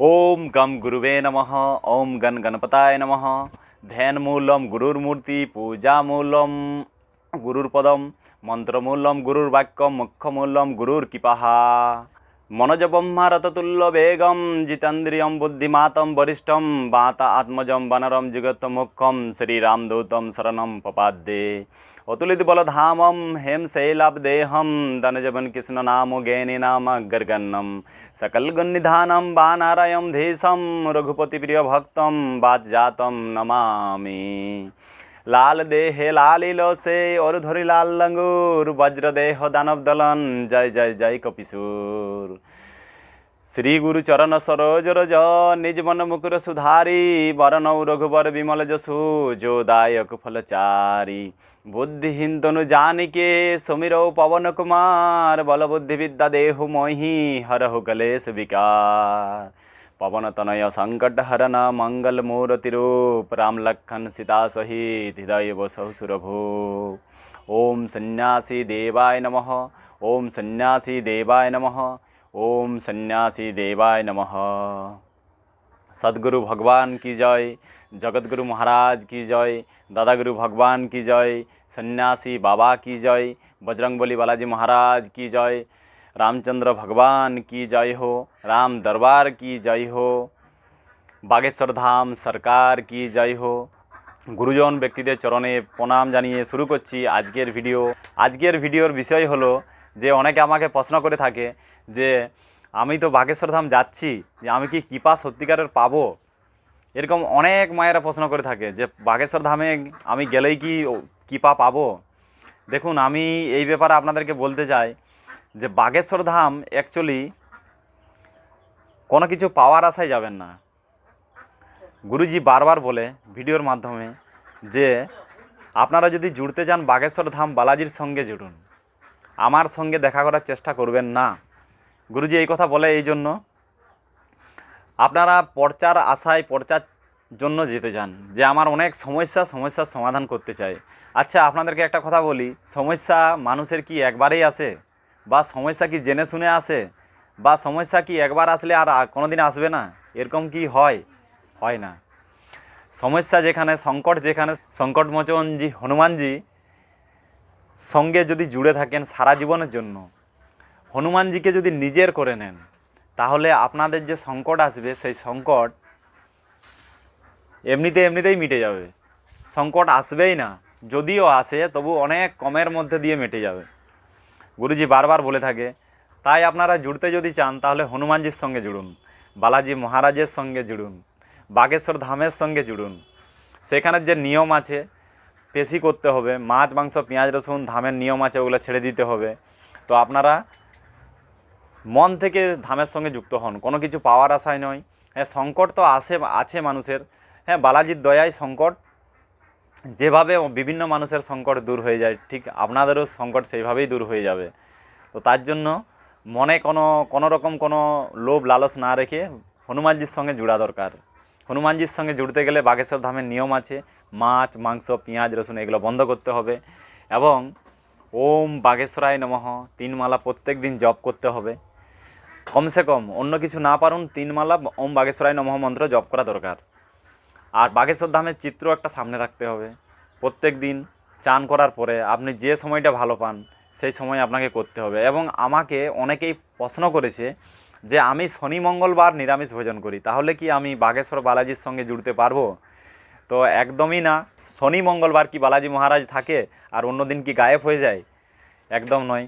ওম গম গুরুবে নম ওম গণ গণপতায় নমঃ ধ্যানমূলম গুরুর মূর্তি পূজামূলম গুরুর পদম মন্ত্রমূলম গুরুর বাক্যম মুখ্যমূলম গুরুর কৃপাহা মনোজব্রহ্মারততুল্য বেগম জিতেন্দ্রিয়ম বুদ্ধিমাতম বরিষ্ঠম বাতা আত্মজম বানরম জগত মুখ্যম শ্রীরামদূতম শরণম পপাদ্যে অতুলিত বলধামম হেম শৈলাবদেহম ধনজবন কৃষ্ণ নাম জ্ঞানী নাম গর্গন্নম সকল গুণনিধানম বানারয়ম ধীশম রঘুপতি প্রিয় ভক্তম বাজ্জাতম নমামি লাল দেহে লালিল সে অরু ধরি লাল লঙ্গুর বজ্র দেহ দানব দলন জয় জয় জয় কপিসুর শ্রী গুরু চরণ সরোজ রজ নিজ মন মুকুর সুধারি বরণ রঘুবর বিমল যশু जो दायक फलचारी बुद्धिहीन तनु जानिके सुमिरौ पवन कुमार बल बुद्धि विद्या देहु मोहि हरहु कलेश विकार पवन तनय संकट हरन मंगल मूर्ति रूप राम लखन सीता सहित हृदय बसहु सुरभु। ओम सन्यासी देवाय नमः, ओम सन्यासी देवाय नमः, ओम सन्यासी देवाय नमः। सदगुरु भगवान की जय जगतगुरु महाराज की जय, दादागुरु भगवान की जय, सन्यासी बाबा की जय, बजरंगबली बालाजी महाराज की जय रामचंद्र भगवान की जय हो राम दरबार की जय हो বাগেশ্বর ধাম সরকার কি জয় হো গুরুজন ব্যক্তিদের চরণে প্রণাম জানিয়ে শুরু করছি আজকের ভিডিও আজকের ভিডিওর বিষয় হলো যে অনেকে আমাকে প্রশ্ন করে থাকে যে আমি তো বাগেশ্বর ধাম যাচ্ছি যে আমি কি কৃপা সত্যিকারের পাবো এরকম অনেক মায়েরা প্রশ্ন করে থাকে যে বাগেশ্বর ধামে আমি গেলেই কি ও- কৃপা পাবো দেখুন আমি এই ব্যাপারে আপনাদেরকে বলতে চাই যে বাগেশ্বর ধাম অ্যাকচুয়ালি কোনো কিছু পাওয়ার আশায় যাবেন না। গুরুজি বারবার বলে ভিডিওর মাধ্যমে যে আপনারা যদি জুড়তে চান বাগেশ্বর ধাম বালাজির সঙ্গে জুড়ুন। আমার সঙ্গে দেখা করার চেষ্টা করবেন না। গুরুজি এই কথা বলে এই জন্য আপনারা পর্চার আশায় পর্চার জন্য যেতে চান যে আমার অনেক সমস্যা সমস্যার সমাধান করতে চাই। আচ্ছা আপনাদেরকে একটা কথা বলি, সমস্যা মানুষের কি একবারেই আসে? বা সমস্যা কি জেনে শুনে আসে? বা সমস্যা কি একবার আসলে আর কোনো দিন আসবে না? এরকম কি হয়? হয় না। সমস্যা যেখানে, সংকট যেখানে সংকটমোচনজি হনুমানজি সঙ্গে যদি জুড়ে থাকেন সারা জীবনের জন্য, হনুমানজিকে যদি নিজের করে নেন, তাহলে আপনাদের যে সংকট আসবে, সেই সংকট এমনিতে এমনিতেই মিটে যাবে। সংকট আসবেই না। যদিও আসে, তবু অনেক কমের মধ্যে দিয়ে মিটে যাবে। গুরুজি বারবার বলে থাকে, তাই আপনারা জুড়তে যদি চান, তাহলে হনুমানজির সঙ্গে জুড়ুন, বালাজি মহারাজের সঙ্গে জুড়ুন, বাগেশ্বর ধামের সঙ্গে জুড়ুন। সেখানের যে নিয়ম আছে, পেশি করতে হবে, মাছ, মাংস, পেঁয়াজ, রসুন, ধামের নিয়ম আছে, ওগুলো ছেড়ে দিতে হবে। তো আপনারা মন থেকে ধামের সঙ্গে যুক্ত হন, কোনো কিছু পাওয়ার আশায় নয়। হ্যাঁ সংকট তো আসে, আছে মানুষের। হ্যাঁ বালাজির দয়ায় সংকট যেভাবে বিভিন্ন মানুষের সংকট দূর হয়ে যায়, ঠিক আপনাদেরও সংকট সেইভাবেই দূর হয়ে যাবে। তো তার জন্য মনে কোনো কোনো রকম কোনো লোভ, লালস না রেখে হনুমানজির সঙ্গে জুড়া দরকার। হনুমানজির সঙ্গে জুড়তে গেলে বাগেশ্বর ধামের নিয়ম আছে, মাছ, মাংস, পেঁয়াজ, রসুন এগুলো বন্ধ করতে হবে এবং ওম বাগেশ্বরায় নমঃ তিন মালা প্রত্যেক দিন জপ করতে হবে। কমসে কম অন্য কিছু না পারুন তিন মালা ওম বাগেশ্বরায় নমঃ মন্ত্র জপ করা দরকার। আর বাগেশ্বর ধামের চিত্র একটা সামনে রাখতে হবে। প্রত্যেক দিন চান করার পরে আপনি যে সময়টা ভালো পান, সেই সময় আপনাকে করতে হবে। এবং আমাকে অনেকেই প্রশ্ন করেছে যে, আমি শনি, মঙ্গলবার নিরামিষ ভোজন করি, তাহলে কি আমি বাগেশ্বর বালাজির সঙ্গে জুড়তে পারব? তো একদমই না। শনি, মঙ্গলবার কি বালাজি মহারাজ থাকে আর অন্য দিন কি গায়েব হয়ে যায়? একদম নয়।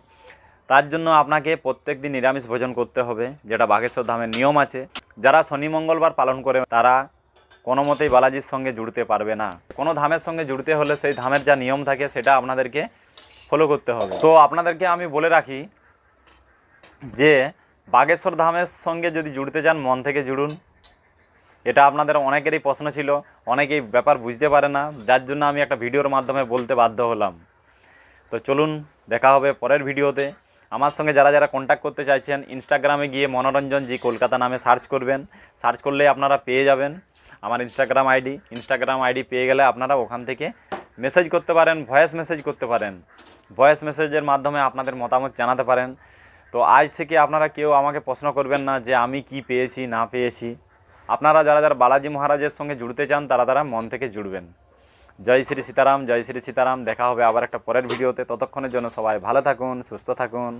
তার জন্য আপনাকে প্রত্যেক দিন নিরামিষ ভোজন করতে হবে, যেটা বাগেশ্বর ধামের নিয়ম আছে। যারা শনি, মঙ্গলবার পালন করে, তারা কোনো মতেই বালাজির সঙ্গে জুড়তে পারবে না। কোনো ধামের সঙ্গে জুড়তে হলে সেই ধামের যা নিয়ম থাকে সেটা আপনাদেরকে ফলো করতে হবে। তো আপনাদেরকে আমি বলে রাখি যে, বাগেশ্বর ধামের সঙ্গে যদি জুড়তে চান মন থেকে জুড়ুন। এটা আপনাদের অনেকেরই প্রশ্ন ছিল, অনেকেই ব্যাপার বুঝতে পারে না। যার জন্য আমি একটা ভিডিওর মাধ্যমে বলতে বাধ্য হলাম। তো চলুন, দেখা হবে পরের ভিডিওতে। আমার সঙ্গে যারা যারা কন্ট্যাক্ট করতে চাইছেন ইনস্টাগ্রামে গিয়ে মনোরঞ্জন জি কলকাতা নামে সার্চ করবেন। সার্চ করলে আপনারা পেয়ে যাবেন। আমার ইনস্টাগ্রাম আইডি ইনস্টাগ্রাম আইডি পেয়ে গেলে আপনারা ওখান থেকে মেসেজ করতে পারেন ভয়েস মেসেজ করতে পারেন। ভয়েস মেসেজের মাধ্যমে আপনাদের মতামত জানাতে পারেন। তো আজ থেকে আপনারা কেউ আমাকে প্রশ্ন করবেন না যে আমি কি পেয়েছি, না পেয়েছি। আপনারা যারা যারা বালাজি মহারাজের সঙ্গে জুড়তে চান, তারা তারা মন থেকে জুড়বেন। জয় শ্রী সীতারাম, জয় শ্রী সীতারাম। দেখা হবে আবার একটা পরের ভিডিওতে। ততক্ষণের জন্য সবাই ভালো থাকুন, সুস্থ থাকুন।